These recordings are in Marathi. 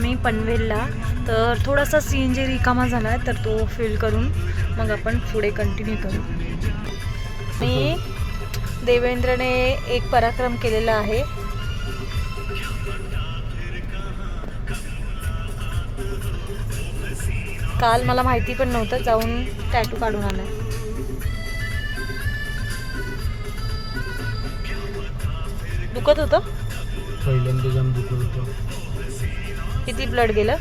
आम्ही पनवेलला. तर थोडासा सी एन जी रिकामा झाला आहे तर तो फिल करून मग आपण पुढे कंटिन्यू करू. मी देवेंद्रने एक पराक्रम केलेला आहे. काल मला माहिती पण नव्हतं जाऊन टॅटू काढून आलाय. दुखत होतं? पहिल्यांदा जाम दुखत होतं. किती ब्लड गेलं?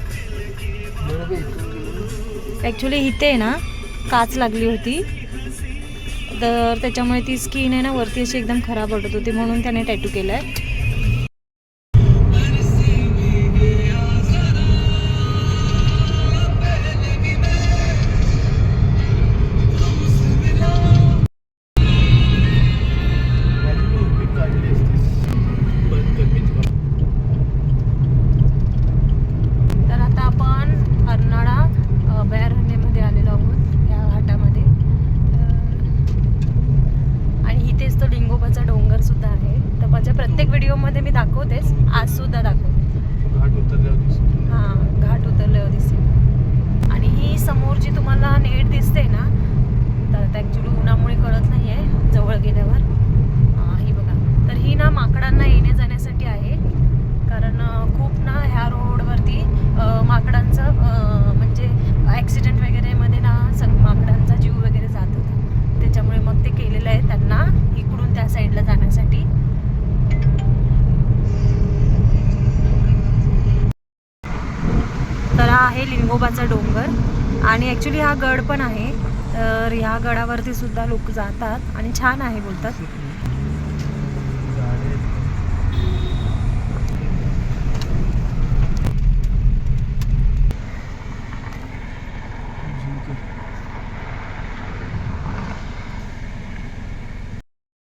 ॲक्च्युली इथे आहे ना काच लागली होती. तर त्याच्यामुळे ती स्किन आहे ना वरती अशी एकदम खराब वाटत होती म्हणून त्याने टॅटू केलं आहे ॲक्च्युली हा गड पण आहे. तर ह्या गडावरती सुद्धा लोक जातात आणि छान आहे बोलतात झाडे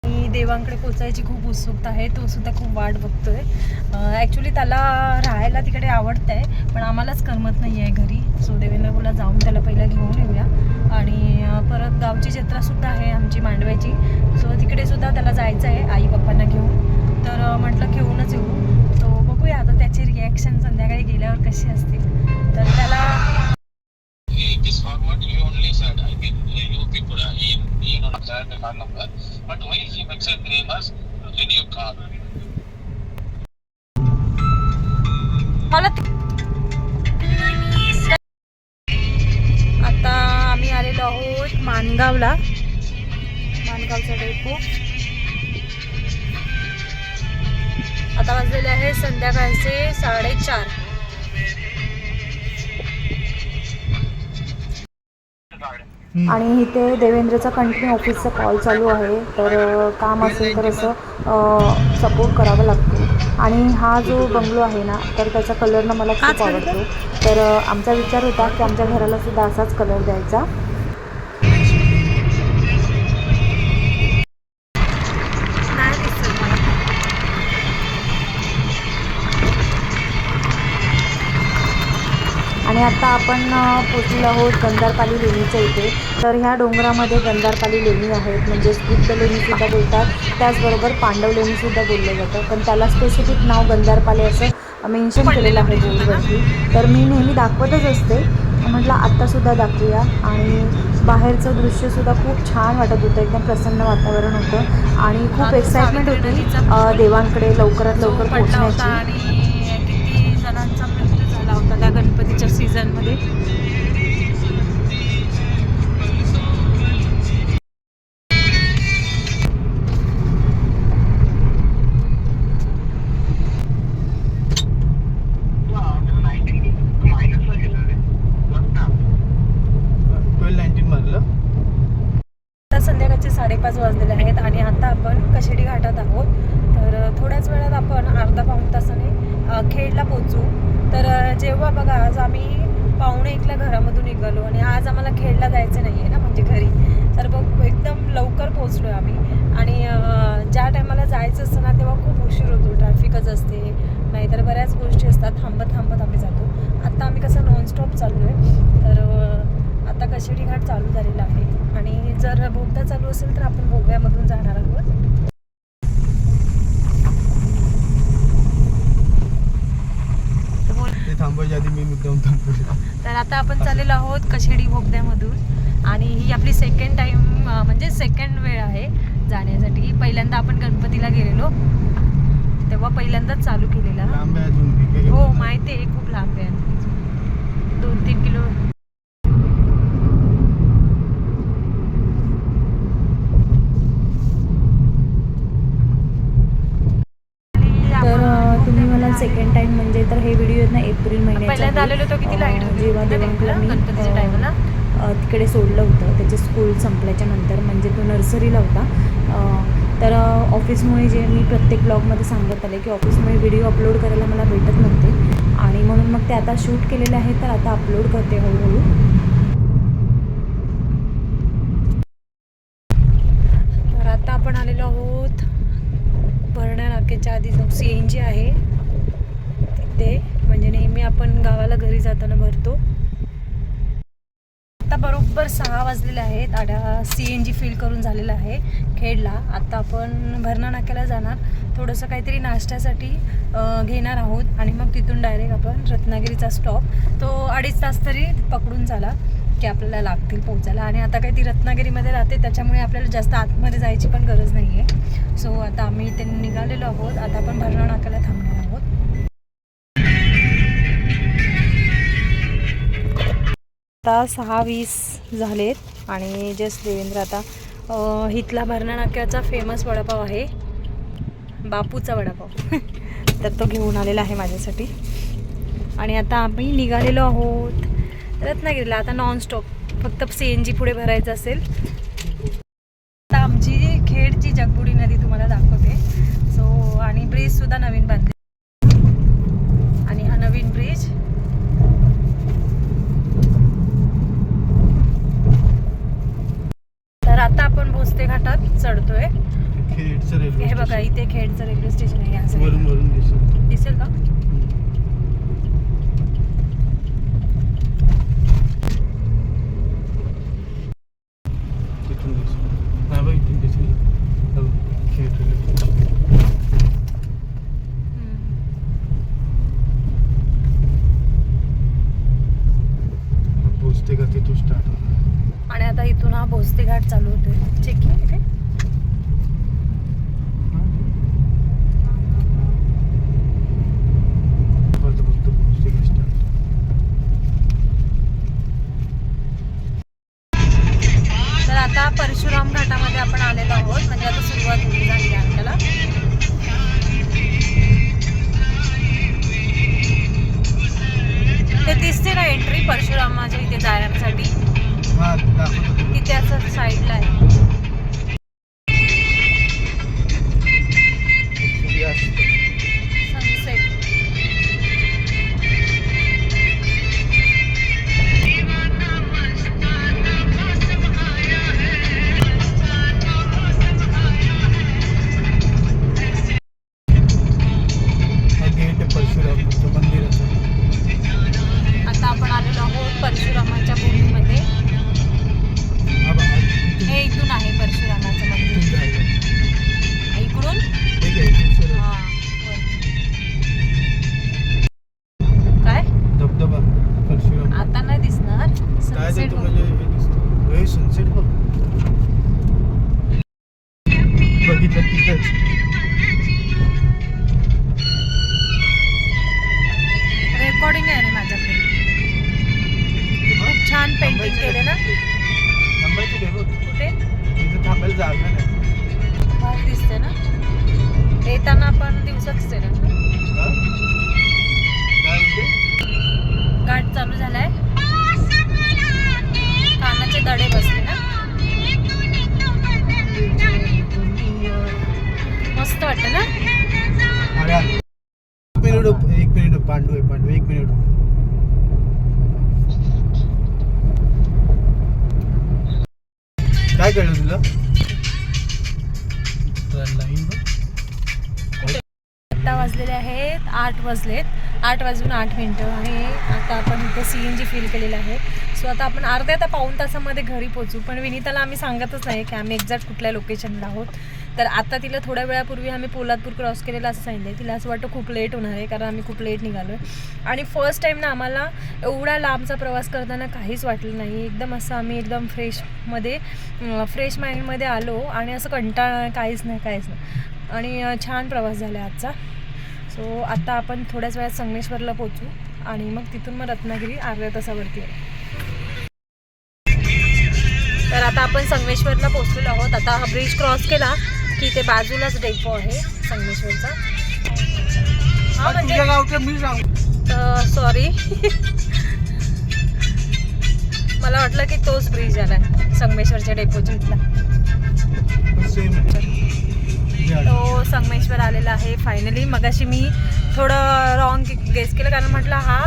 आणि देवांकडे पोचायची खूप उत्सुकता आहे तो सुद्धा खूप वाट बघतोय. ॲक्च्युली त्याला राहायला तिकडे आवडतंय पण आम्हालाच करमत नाही आहे घरी. सो देवेंद्र बोला जाऊन त्याला पहिलं घेऊन येऊया. आणि परत गावची जत्रा सुद्धा आहे आमची मांडव्याची. सो तिकडे सुद्धा त्याला जायचं आहे आई पप्पांना घेऊन. तर म्हटलं घेऊनच येऊ. तो बघूया आता त्याची रिॲक्शन संध्याकाळी गेल्यावर कशी असतील. तर त्याला आता वाजलेले आहे संध्याकाळचे साडेचार. आणि इथे देवेंद्रचा कंटिन्यू ऑफिसचा कॉल चालू आहे तर काम असेल तर असं सपोर्ट करावा लागतो. आणि हा जो बंगलो आहे ना तर त्याचा कलर ना मला खूप आवडतो. तर आमचा विचार होता की आमच्या घराला सुद्धा असाच कलर द्यायचा. आणि आता आपण पोचलेलो आहोत गंधारपाली लेणीच्या इथे. तर ह्या डोंगरामध्ये गंधारपाली लेणी आहेत म्हणजे बुद्ध लेणीसुद्धा बोलतात. त्याचबरोबर पांडव लेणीसुद्धा बोललं जातं. पण त्याला स्पेसिफिक नाव गंधारपाली असं मेन्शन केलेलं आहे बोर्डवरती. तर मी नेहमी दाखवतच असते. म्हटलं आत्तासुद्धा दाखवूया. आणि बाहेरचं दृश्यसुद्धा खूप छान वाटत होतं. एकदम प्रसन्न वातावरण होतं. आणि खूप एक्साइटमेंट होती देवांकडे लवकरात लवकर पोहोचण्याची. आणि किती जणांचा मृत्यू झाला होता त्या गणपतीच्या सीझनमध्ये संध्याकाळचे साडेपाच वाजलेले आहेत आणि आता आपण कशेडी घाटात आहोत. तर थोड्याच वेळात आपण अर्धा पाऊण तासाने खेडला पोचू तर जेव्हा बघा आज आम्ही पाहुणे एकला घरामधून निघालो आणि आज आम्हाला खेडला जायचं नाही आहे ना म्हणजे घरी. तर बघ एकदम लवकर पोचलो आम्ही. आणि ज्या टायमाला जायचं असतं ना तेव्हा खूप उशीर होतो. ट्रॅफिकच असते. नाहीतर बऱ्याच गोष्टी असतात. थांबत थांबत आम्ही जातो. आत्ता आम्ही कसं नॉनस्टॉप चाललो आहे तर आता कशेडी घाट चालू झालेला आहे. आणि जर बोगदा चालू असेल तर आपण बोगद्यामधून जाणार आहोत. आता आपण चाललेलो आहोत कशेडी बोगद्यामधून आणि ही आपली सेकंड टाइम म्हणजे सेकंड वेळ आहे जाण्यासाठी. पहिल्यांदा आपण गणपतीला गेलेलो. तेव्हा पहिल्यांदाच चालू केलेला. मी हो. माहिती आहे खूप लांब आहे. दोन तीन किलो तर तुम्ही मला सेकंड टाइम म्हणजे तर हे पहिल्यांदा आलेलो तो किती लाइट जेव्हा गणपतीच्या टायमाला तिकडे सोडलं होतं. त्याचे स्कूल संपल्याच्या नंतर म्हणजे तो नर्सरीला होता. तर ऑफिसमुळे जे मी प्रत्येक ब्लॉगमध्ये सांगत आले की ऑफिसमुळे व्हिडिओ अपलोड करायला मला भेटत नव्हते. आणि म्हणून मग ते आता शूट केलेले आहे तर आता अपलोड करते हळूहळू. तर आता आपण आलेलो आहोत. भरणा नाक्याच्या आधी जो सी एन जी आहे तिथे म्हणजे नेहमी आपण गावाला घरी जाताना भरतो. आता बरोबर सहा वाजलेले आहेत. आड्या सी एन जी फिल करून झालेला आहे खेडला. आता आपण भरणा नाक्याला जाणार. थोडंसं काहीतरी नाश्त्यासाठी घेणार आहोत. आणि मग तिथून डायरेक्ट आपण रत्नागिरीचा स्टॉप तो अडीच तास तरी पकडून झाला की आपल्याला लागतील पोचायला आणि आता काही ती रत्नागिरीमध्ये राहते त्याच्यामुळे आपल्याला जास्त आतमध्ये जायची पण गरज नाही आहे सो आता आम्ही इथे निघालेलो आहोत. आता आपण भरणा नाक्याला थांबणार आता सहा वीस झालेत आणि जस्ट देवेंद्र आता हितला इथला भरणा नाक्याचा फेमस वडापाव आहे. बापूचा वडापाव. तर तो घेऊन आलेला आहे माझ्यासाठी. आणि आता आम्ही निघालेलो आहोत रत्नागिरीला. आता नॉनस्टॉप फक्त सी एन जी पुढे भरायचं असेल. चढतोय. खेडचं रेल्वे हे बघा. इथे खेडचं रेल्वे स्टेशन आहे दिसेल का? Thank you. आठ वाजून आठ मिनटं आणि आता आपण इथे सी एन जी फील केलेलं आहे. सो आता आपण अर्ध्या त्या पाऊण तासामध्ये घरी पोचू पण विनीताला आम्ही सांगतच नाही की आम्ही एक्झॅक्ट कुठल्या लोकेशनला आहोत. तर आता तिला थोड्या वेळापूर्वी आम्ही पोलादपूर क्रॉस केलेलं असं सांगितलं तिला असं वाटतं खूप लेट होणार आहे कारण आम्ही खूप लेट निघालो आहे आणि फर्स्ट टाईम ना आम्हाला एवढा लांबचा प्रवास करताना काहीच वाटलं नाही. एकदम असं आम्ही एकदम फ्रेशमध्ये फ्रेश माइंडमध्ये आलो आणि असं कंटाळा काहीच नाही काहीच नाही. आणि छान प्रवास झाला आजचा. सो आता आपण थोड्याच वेळात संगमेश्वरला पोचू आणि मग तिथून मग रत्नागिरी अर्ध्या तासावरती. आहे तर आता आपण संगमेश्वरला पोचलेलो आहोत. आता हा ब्रिज क्रॉस केला की ते बाजूलाच डेपो आहे संगमेश्वरचा. हा म्हणजे सॉरी मला वाटलं की तोच ब्रिज आलाय संगमेश्वरच्या डेपोच्या इथला. तो संगमेश्वर आलेला आहे फायनली मगाशी मी थोडं रॉंग गेस केलं कारण म्हटलं हा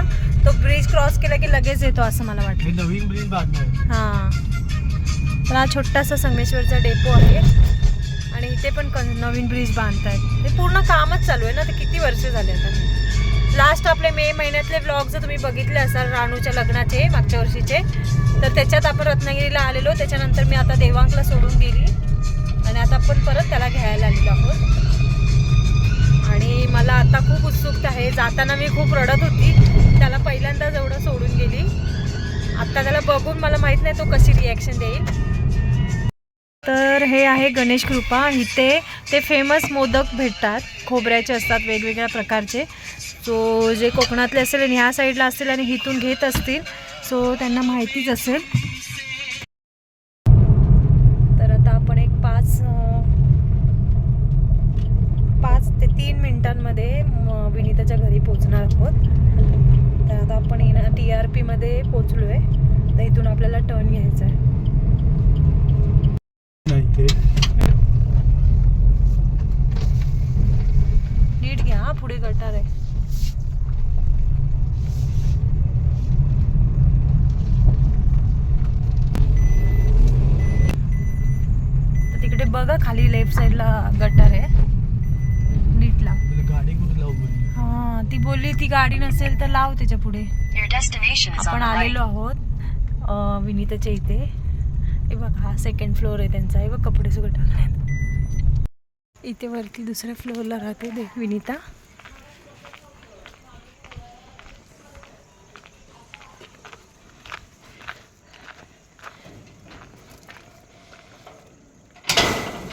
तो ब्रिज क्रॉस केला की लगेच येतो असं मला वाटलं हे नवीन ब्रिज हां. तर हा छोटासा संगमेश्वरचा डेपो आहे. आणि इथे पण नवीन ब्रिज बांधतायत. हे पूर्ण कामच चालू आहे ना ते किती वर्ष झाले आता? लास्ट आपले मे महिन्यातले व्लॉग जर तुम्ही बघितले असाल राणूच्या लग्नाचे मागच्या वर्षीचे तर त्याच्यात आपण रत्नागिरीला आलेलो. त्याच्यानंतर मी आता देवांगला सोडून गेली. आणि आता आपण परत त्याला घ्यायला आलेलो आहोत. आणि मला आता खूप उत्सुकता आहे. जाताना मी खूप रडत होती. त्याला पहिल्यांदाच एवढं सोडून गेली. आता त्याला बघून मला माहीत नाही तो कशी रिॲक्शन देईल. तर हे आहे गणेश कृपा. इथे ते फेमस मोदक भेटतात. खोबऱ्याचे असतात वेगवेगळ्या प्रकारचे. सो जे कोकणातले असेल आणि ह्या साईडला असतील आणि इथून घेत असतील. सो त्यांना माहितीच असेल तर आता आपण एक पाच अं, पाच ते तीन मिनिटांमध्ये म- विनीताच्या घरी पोचणार आहोत तर आता आपण येणार टी आर पीमध्ये पोचलो आहे तर इथून आपल्याला टर्न घ्यायचा आहे नाही ते. नीट घ्या हा, पुढे गटार आहे. तिकडे बघा खाली लेफ्ट साईडला गटार आहे. नीट लाव तुला गाडी कुठे लावू बोलली? हा ती बोलली ती गाडी नसेल तर लाव त्याच्या पुढे. आपण. आलेलो आहोत. विनीताच्या इथे. हे बघ हा सेकंड फ्लोअर आहे त्यांचा. हे बघ कपडे सगळं टाकण्यात इथे वरती दुसऱ्या फ्लोअरला राहते दे विनीता.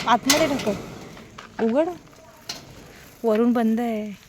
आतमध्ये ढकल. उघड. वरून बंद आहे.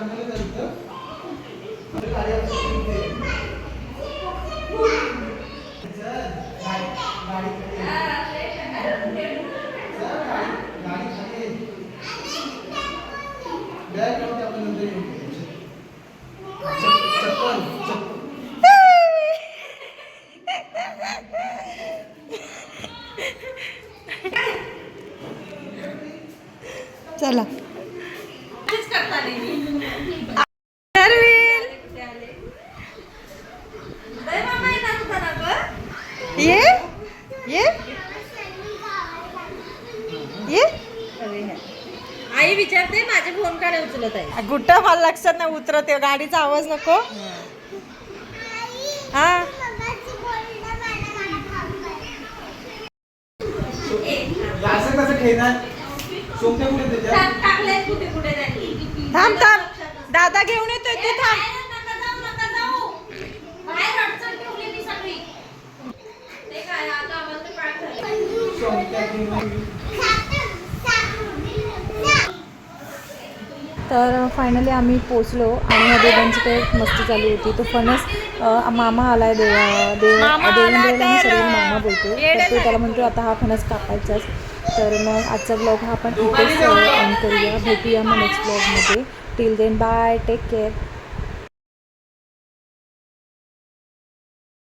하면 하는 거니까 ये? ये? ये? आई विचारते माझे फोन का नाही उचलत आहे? गुट्टा मला लक्षात नाही उतरत आहे. गाडीचा आवाज नको. हा? थांब थांब. दादा घेऊन येतोय तू थांब बाहेर नका जाऊ नका जाऊ बाहेर अडचण ठेवली मी सगळी ते काय आता आम्हाला ते पाठ झालं सोंगट्या घेऊन तर फायनली आम्ही पोचलो आणि ह्या दोघांची काही मस्ती चालू होती. तो फणस मामा आलाय देव देव मामा देवेंद्र आला आणि तर, सर्व मामा बोलतो तर तो त्याला म्हणतो आता हा फणस कापायचाच. तर मग आजचा ब्लॉग हा आपण इथेच एंड करूया. भेटूया मग नेक्स्ट ब्लॉगमध्ये till then bye take care